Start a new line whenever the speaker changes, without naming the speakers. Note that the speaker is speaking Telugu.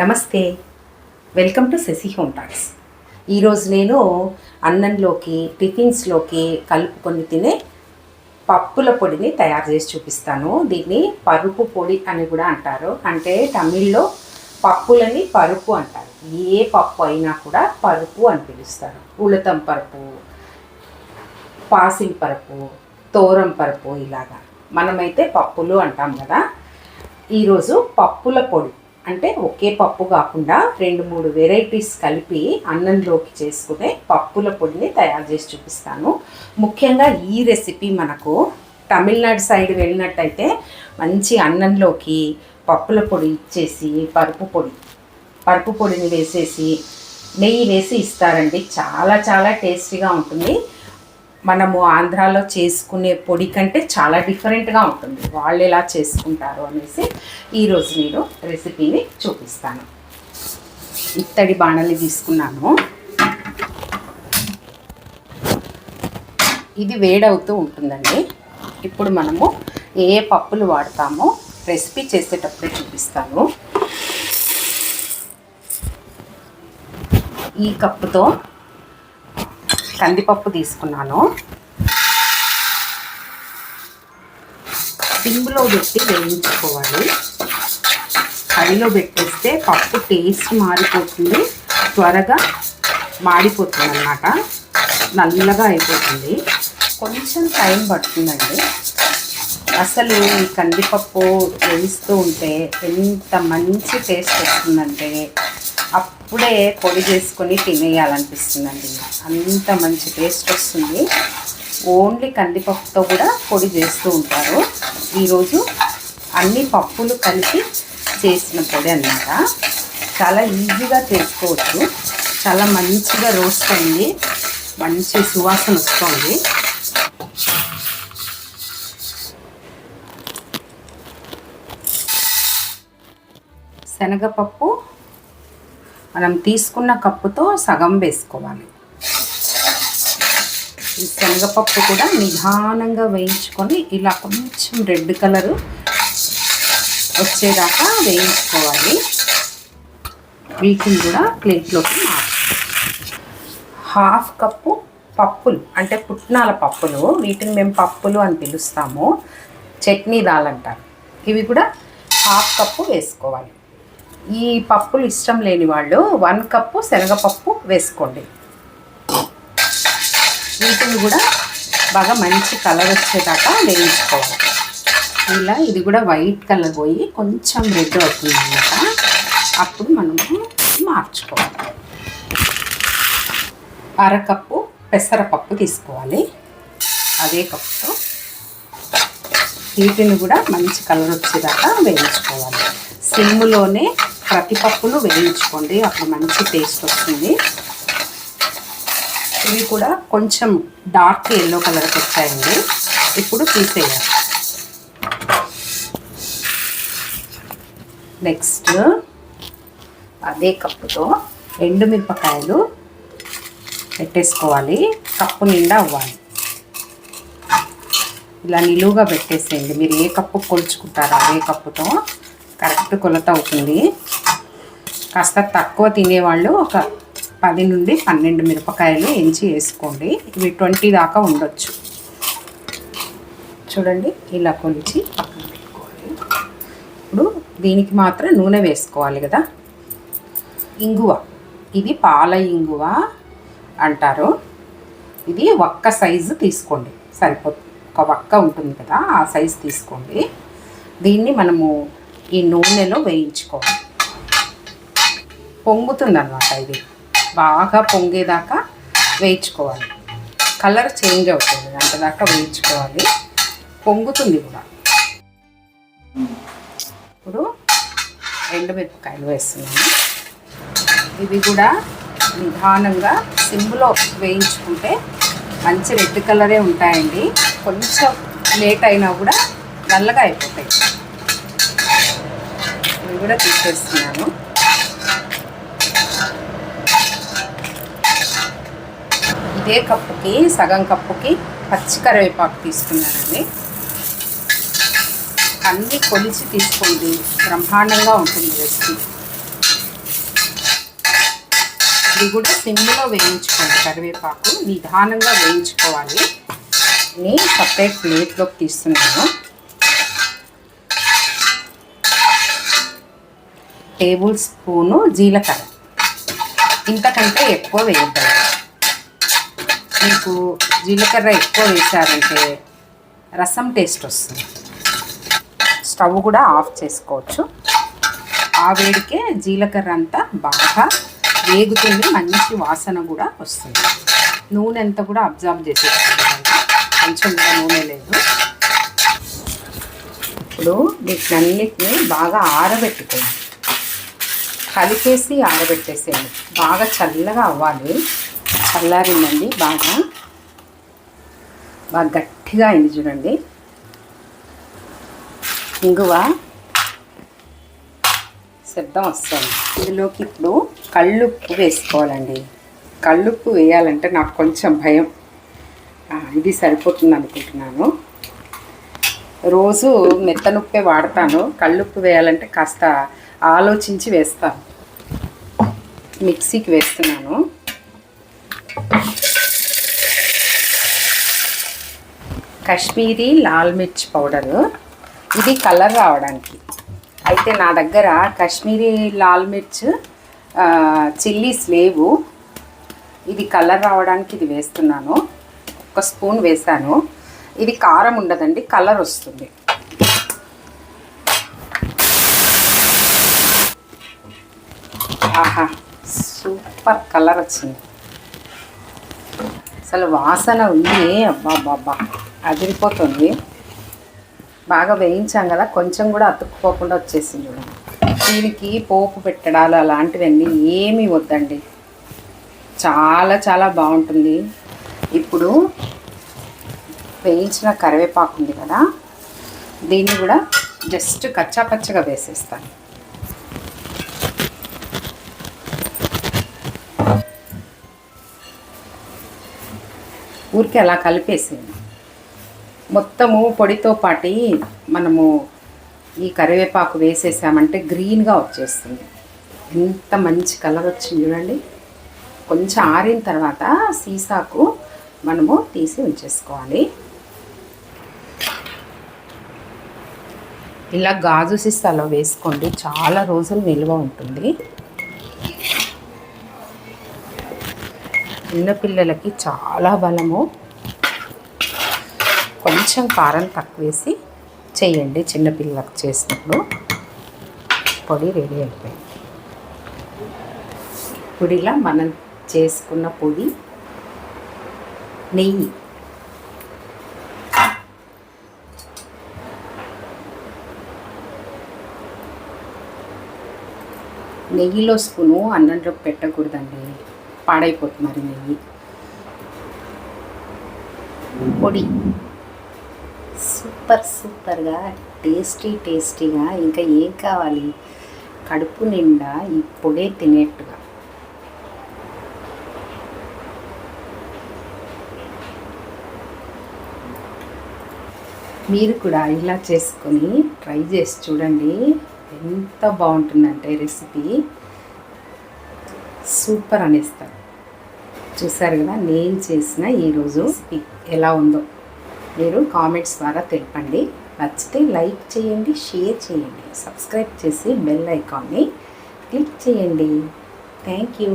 నమస్తే. Welcome to Sasi home talks ఈరోజు నేను అన్నంలోకి టిఫిన్స్లోకి కలుపుకొని తినే పప్పుల పొడిని తయారు చేసి చూపిస్తాను. దీన్ని పరుపు పొడి అని కూడా అంటారు. అంటే తమిళ్ళో పప్పులని పరుపు అంటారు. ఏ పప్పు అయినా కూడా పరుపు అని పిలుస్తారు. ఉలతం పరుపు పాసిం పరుపు తోరం పరుపు ఇలాగా మనమైతే పప్పులు అంటాం కదా. ఈరోజు పప్పుల పొడి. అంటే ఒకే పప్పు కాకుండా రెండు మూడు వెరైటీస్ కలిపి అన్నంలోకి చేసుకునే పప్పుల పొడిని తయారు చేసి చూపిస్తాను. ముఖ్యంగా ఈ రెసిపీ మనకు తమిళనాడు సైడ్ వెళ్ళినట్టయితే మంచి అన్నంలోకి పప్పుల పొడి ఇచ్చేసి పరుపు పొడి పరుపు పొడిని వేసేసి నెయ్యి వేసి ఇస్తారండి. చాలా చాలా టేస్టీగా ఉంటుంది. మనము ఆంధ్రాలో చేసుకునే పొడి కంటే చాలా డిఫరెంట్గా ఉంటుంది. వాళ్ళు ఎలా చేసుకుంటారు అనేసి ఈరోజు నేను రెసిపీని చూపిస్తాను. ఇత్తడి బాణలి తీసుకున్నాను. ఇది వేడవుతూ ఉంటుందండి. ఇప్పుడు మనము ఏ ఏ పప్పులు వాడతామో రెసిపీ చేసేటప్పుడే చూపిస్తాను. ఈ కప్పుతో కందిపప్పు తీసుకున్నాను. సిమ్లో పెట్టి వేయించుకోవాలి. హైలో పెట్టేస్తే పప్పు టేస్ట్ మారిపోతుంది త్వరగా మాడిపోతుంది అన్నమాట నల్లగా అయిపోతుంది. కొంచెం టైం పడుతుందండి. అసలు ఈ కందిపప్పు వేయిస్తూ ఉంటే ఎంత మంచి టేస్ట్ వస్తుందంటే అప్పుడే పొడి చేసుకొని తినేయాలనిపిస్తుందండి. అంత మంచి టేస్ట్ వస్తుంది. ఓన్లీ కందిపప్పుతో కూడా పొడి చేస్తూ ఉంటారు. ఈరోజు అన్ని పప్పులు కలిపి చేసిన పొడి అన్నమాట. చాలా ఈజీగా చేసుకోవచ్చు. చాలా మంచిగా రోస్ట్ అయింది. మంచి సువాసన వస్తుంది. శనగపప్పు మనం తీసుకున్న కప్పుతో సగం వేసుకోవాలి. ఈ శనగపప్పు కూడా నిదానంగా వేయించుకొని ఇలా కొంచెం రెడ్ కలరు వచ్చేదాకా వేయించుకోవాలి. వీటిని కూడా ప్లేట్లోకి మార్చుకోవాలి. హాఫ్ కప్పు పప్పులు అంటే పుట్నాల పప్పులు వీటిని మేము పప్పులు అని పిలుస్తాము. చట్నీ దాలంటారు ఇవి కూడా హాఫ్ కప్పు వేసుకోవాలి. ఈ పప్పులు ఇష్టం లేని వాళ్ళు వన్ కప్పు శనగపప్పు వేసుకోండి. వీటిని కూడా బాగా మంచి కలర్ వచ్చేదాకా వేయించుకోవాలి. ఇలా ఇది కూడా వైట్ కలర్ పోయి కొంచెం రెడ్ అవుతుంది అన్నమాట. అప్పుడు మనము మార్చుకోవాలి. అరకప్పు పెసరపప్పు తీసుకోవాలి. అదే కప్పుతో వీటిని కూడా మంచి కలర్ వచ్చేదాకా వేయించుకోవాలి. సిమ్లోనే ప్రతి పప్పులు వేయించుకోండి అప్పుడు మంచి టేస్ట్ వస్తుంది. ఇవి కూడా కొంచెం డార్క్ ఎల్లో కలర్కి వచ్చాయండి. ఇప్పుడు తీసేయాలి. నెక్స్ట్ అదే కప్పుతో ఎండుమిరపకాయలు పెట్టేసుకోవాలి. కప్పు నిండా అవ్వాలి. ఇలా నిలువుగా పెట్టేసేయండి. మీరు ఏ కప్పు కొలుచుకుంటారో అదే కప్పుతో కరెక్ట్ కొలత అవుతుంది. కాస్త తక్కువ తినేవాళ్ళు ఒక పది నుండి పన్నెండు మిరపకాయలు ఎంచి వేసుకోండి. ఇవి ట్వంటీ దాకా ఉండొచ్చు. చూడండి ఇలా కొలిచి పక్కన పెట్టుకోవాలి. ఇప్పుడు దీనికి మాత్రం నూనె వేసుకోవాలి కదా. ఇంగువ. ఇది పాల ఇంగువ అంటారు. ఇది ఒక్క సైజు తీసుకోండి. సరిపోతుంది ఒక వక్క ఉంటుంది కదా ఆ సైజు తీసుకోండి. దీన్ని మనము ఈ నూనెలో వేయించుకోవాలి. పొంగుతుంది అనమాట ఇది. బాగా పొంగేదాకా వేయించుకోవాలి. కలర్ చేంజ్ అవుతుంది. అంతదాకా వేయించుకోవాలి. పొంగుతుంది కూడా. ఇప్పుడు ఎండుమిరపకాయలు వేస్తున్నాను. ఇవి కూడా నిదానంగా సిమ్లో వేయించుకుంటే మంచి రెడ్ కలరే ఉంటాయండి. కొంచెం లేట్ అయినా కూడా నల్లగా అయిపోతాయి. ఇవి కూడా తీసేస్తున్నాను. ఇదే కప్పుకి సగం కప్పుకి పచ్చి కరివేపాకు తీసుకున్నానండి. అన్నీ కొలిచి తీసుకోండి. బ్రహ్మాండంగా ఉంటుంది రెసిపీ. ఇది కూడా సిమ్లో వేయించుకోండి కరివేపాకు. నిదానంగా వేయించుకోవాలి. నేను సపరేట్ ప్లేట్లోకి తీస్తున్నాను. టేబుల్ స్పూను జీలకర్ర. ఇంతకంటే ఎక్కువ వేయగలరు మీకు జీలకర్ర ఎక్కువ వేసారంటే రసం టేస్ట్ వస్తుంది. స్టవ్ కూడా ఆఫ్ చేసుకోవచ్చు. ఆ వేడికే జీలకర్ర అంతా బాగా వేగుతుంది మంచి వాసన కూడా వస్తుంది. నూనె అంతా కూడా అబ్జర్వ్ చేసేస్తుంది కొంచెం కూడా నూనె లేదు. ఇప్పుడు వీటినన్నిటిని బాగా ఆరబెట్టుకోండి. కలిపేసి ఆరబెట్టేసేయండి. బాగా చల్లగా అవ్వాలి. చల్లారిందండి బాగా. బాగా గట్టిగా అయింది చూడండి. ఇంగువ శబ్దం వస్తుంది. ఇందులోకి ఇప్పుడు కళ్ళుప్పు వేసుకోవాలండి. కళ్ళుప్పు వేయాలంటే నాకు కొంచెం భయం. ఇది సరిపోతుంది అనుకుంటున్నాను. రోజు మెత్తనుప్పే వాడతాను. కళ్ళుప్పు వేయాలంటే కాస్త ఆలోచించి వేస్తాను. మిక్సీకి వేస్తున్నాను. కాశ్మీరీ లాల్ మిర్చి పౌడరు. ఇది కలర్ రావడానికి. అయితే నా దగ్గర కాశ్మీరీ లాల్ మిర్చ్ చిల్లీస్ లేవు. ఇది కలర్ రావడానికి ఇది వేస్తున్నాను. ఒక స్పూన్ వేసాను ఇది కారం ఉండదండి కలర్ వస్తుంది. ఆహా సూపర్ కలర్ వచ్చింది. అసలు వాసన ఉంది. అబ్బా బాబా అదిరిపోతుంది. బాగా వేయించాం కదా కొంచెం కూడా అతుక్కుపోకుండా వచ్చేసింది చూడండి దీనికి పోపు పెట్టడాలు అలాంటివన్నీ ఏమీ వద్దండి. చాలా చాలా బాగుంటుంది. ఇప్పుడు వేయించిన కరివేపాకు ఉంది కదా దీన్ని కూడా జస్ట్ కచ్చా పచ్చగా వేసేస్తాను. ఊరికే అలా కలిపేసేయండి మొత్తము పొడితో పాటి మనము ఈ కరివేపాకు వేసేసామంటే గ్రీన్గా వచ్చేస్తుంది. ఎంత మంచి కలర్ వచ్చింది చూడండి. కొంచెం ఆరిన తర్వాత సీసాకు మనము తీసి ఉంచేసుకోవాలి. ఇలా గాజు సీసాలో వేసుకోండి. చాలా రోజులు నిల్వ ఉంటుంది. చిన్నపిల్లలకి చాలా బలము. కొంచెం కారం తక్కువ వేసి చేయండి చిన్నపిల్లలకు చేసినప్పుడు. పొడి రెడీ అయిపోయింది. పొడిలా మనం చేసుకున్న పొడి నెయ్యి. నెయ్యిలో స్పూను అన్నంలో పెట్టకూడదండి. పాడైపోతున్నారు నెయ్యి. పొడి. సూపర్ సూపర్గా టేస్టీ టేస్టీగా ఇంకా ఏం కావాలి? కడుపు నిండా ఈ పొడే తినేట్టుగా. మీరు కూడా ఇలా చేసుకొని ట్రై చేసి చూడండి. ఎంత బాగుంటుందంటే రెసిపీ. సూపర్ అనేస్తారు. చూసారు కదా నేను చేసిన ఈరోజు ఎలా ఉందో. మీరు కామెంట్స్ ద్వారా తెలపండి. నచ్చితే లైక్ చేయండి షేర్ చేయండి. సబ్స్క్రైబ్ చేసి బెల్ ఐకాన్ని క్లిక్ చేయండి. Thank you.